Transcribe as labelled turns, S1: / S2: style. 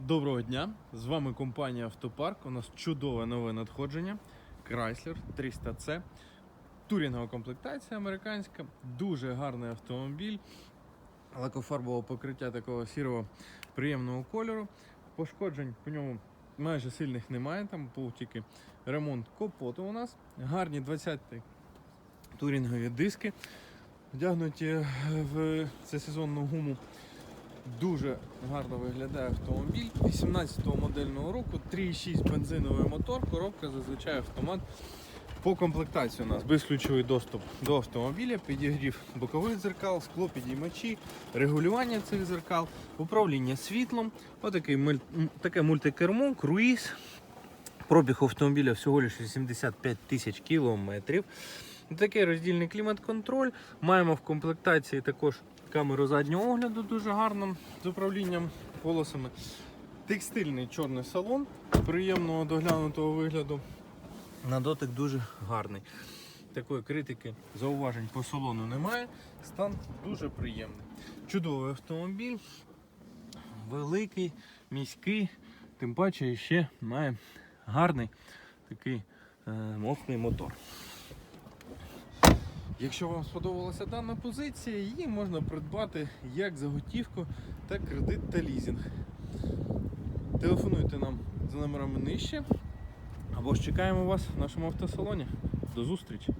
S1: Доброго дня! З вами компанія Автопарк. У нас чудове нове надходження. Chrysler 300C. Турінгова комплектація американська. Дуже гарний автомобіль. Лакофарбове покриття такого сірого приємного кольору. Пошкоджень по ньому майже сильних немає. Там був тільки ремонт капоту у нас. Гарні 20 турінгові диски. Вдягнуті в всесезонну гуму. Дуже гарно виглядає автомобіль. 18-го модельного року, 3,6 бензиновий мотор, коробка зазвичай автомат. По комплектації у нас безключовий доступ до автомобіля, підігрів бокових дзеркал, склопідіймачі, регулювання цих дзеркал, управління світлом, отакий муль- таке мультикермо, круїз. Пробіг автомобіля всього лише 85 тисяч кілометрів. Такий роздільний клімат-контроль. Маємо в комплектації також камеру заднього огляду дуже гарно з управлінням колесами. Текстильний чорний салон приємного доглянутого вигляду. На дотик дуже гарний. Такої критики, зауважень по салону немає. Стан дуже приємний. Чудовий автомобіль, великий, міський, тим паче ще має гарний такий е, мощний мотор. Якщо вам сподобалася дана позиція, її можна придбати як за готівку, так кредит та лізинг. Телефонуйте нам за номерами нижче або ж чекаємо вас в нашому автосалоні. До зустрічі!